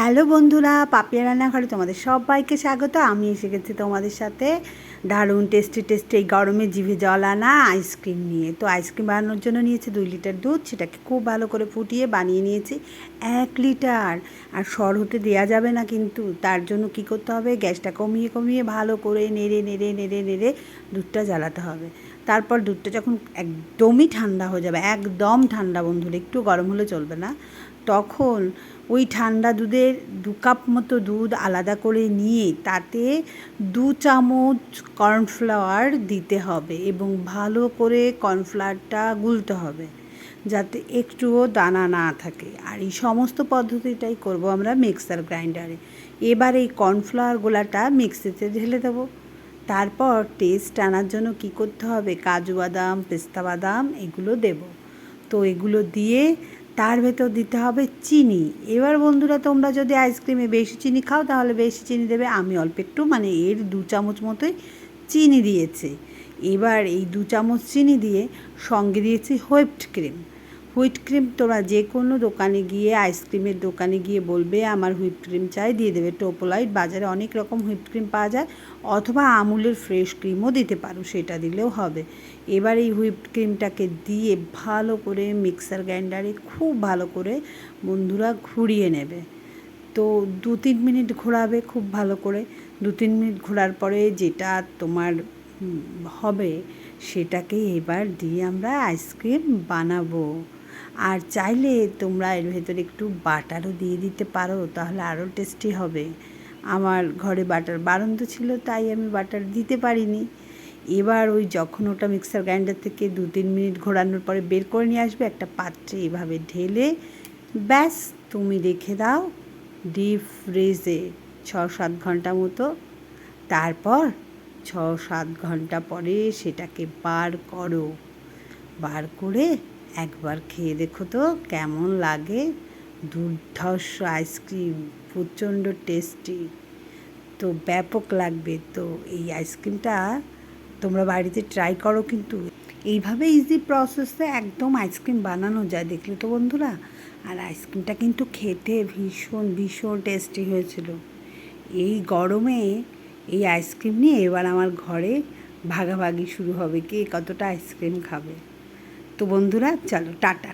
Hello বন্ধুরা, পাপিয়া রান্নাঘরে তোমাদের সবাইকে স্বাগত। আমি এসে গেছি তোমাদের সাথে দারুণ টেস্টি টেস্টি এই গরমে জিভে জল আনা আইসক্রিম নিয়ে। তো আইসক্রিম বানানোর জন্য নিয়েছি দুই লিটার দুধ, সেটাকে খুব ভালো করে ফুটিয়ে বানিয়ে নিয়েছি এক লিটার। আর সর হতে দেওয়া যাবে না কিন্তু, তার জন্য কি করতে হবে? গ্যাসটা কমিয়ে কমিয়ে ভালো করে নেড়ে নেড়ে নেড়ে নেড়ে দুধটা জ্বালাতে হবে। তারপর দুধটা যখন একদমই ঠান্ডা হয়ে যাবে, একদম ঠান্ডা বন্ধুরা, একটু গরম হলে চলবে না, তখন ওই ঠান্ডা দুধের দু কাপ মতো দুধ আলাদা করে নিয়ে তাতে দু চামচ কর্নফ্লাওয়ার দিতে হবে এবং ভালো করে কর্নফ্লাওয়ারটা গুলতে হবে যাতে একটুও দানা না থাকে। আর এই সমস্ত পদ্ধতিটাই করব আমরা মিক্সার গ্রাইন্ডারে। এবার এই কর্নফ্লাওয়ার গোলাটা মিক্সিতে ঢেলে দেবো। তারপর টেস্ট আনার জন্য কি করতে হবে? কাজু বাদাম, পেস্তা বাদাম, এগুলো দেব। তো এগুলো দিয়ে তার ভেতর দিতে হবে চিনি। এবার বন্ধুরা, তোমরা যদি আইসক্রিমে বেশি চিনি খাও, তাহলে বেশি চিনি দেবে। আমি অল্প একটু মানে এর দু চামচ মতোই চিনি দিয়েছি। এবার এই দু চামচ চিনি দিয়ে সঙ্গে দিয়েছি হোয়েপড ক্রিম। হুইট ক্রিম তোমরা যে কোনো দোকানে গিয়ে আইসক্রিমের দোকানে গিয়ে বলবে, আমার হুইপ ক্রিম চাই। দিয়ে দেবে টোপোলাইট বাজারে অনেক রকম হুইপ ক্রিম পাওয়া যায়, অথবা আমুলের ফ্রেশ ক্রিমও দিতে পারো, সেটা দিলেও হবে। এবার এই হুইপ ক্রিমটাকে দিয়ে ভালো করে মিক্সার গ্রাইন্ডারে খুব ভালো করে বন্ধুরা ঘুরিয়ে নেবে। তো দু তিন মিনিট ঘোরাবে খুব ভালো করে। দু তিন মিনিট ঘোরার পরে যেটা তোমার হবে, সেটাকে এবার দিয়ে আমরা আইসক্রিম বানাবো। আর চাইলে তোমরা এর ভেতরে একটু বাটারও দিয়ে দিতে পারো, তাহলে আরও টেস্টি হবে। আমার ঘরে বাটার বারন্ত ছিল, তাই আমি বাটার দিতে পারিনি। এবার ওই যখন ওটা মিক্সার গ্রাইন্ডার থেকে দু তিন মিনিট ঘোরানোর পরে বের করে নিয়ে আসবে, একটা পাত্রে এভাবে ঢেলে ব্যাস, তুমি রেখে দাও ডিপ ফ্রিজে ছ সাত ঘণ্টা মতো। তারপর ছ সাত ঘণ্টা পরে সেটাকে বার করো। বার করে একবার খেয়ে দেখো তো কেমন লাগে। দুর্ধর্ষ আইসক্রিম, প্রচণ্ড টেস্টি। তো ব্যাপক লাগবে। তো এই আইসক্রিমটা তোমরা বাড়িতে ট্রাই করো কিন্তু। এইভাবে ইজি প্রসেসে একদম আইসক্রিম বানানো যায়, দেখলে তো বন্ধুরা। আর আইসক্রিমটা কিন্তু খেতে ভীষণ ভীষণ টেস্টি হয়েছিল। এই গরমে এই আইসক্রিম নিয়ে এবার আমার ঘরে ভাগাভাগি শুরু হবে। কে কতটা আইসক্রিম খাবে? তো বন্ধুরা চলো টাটা।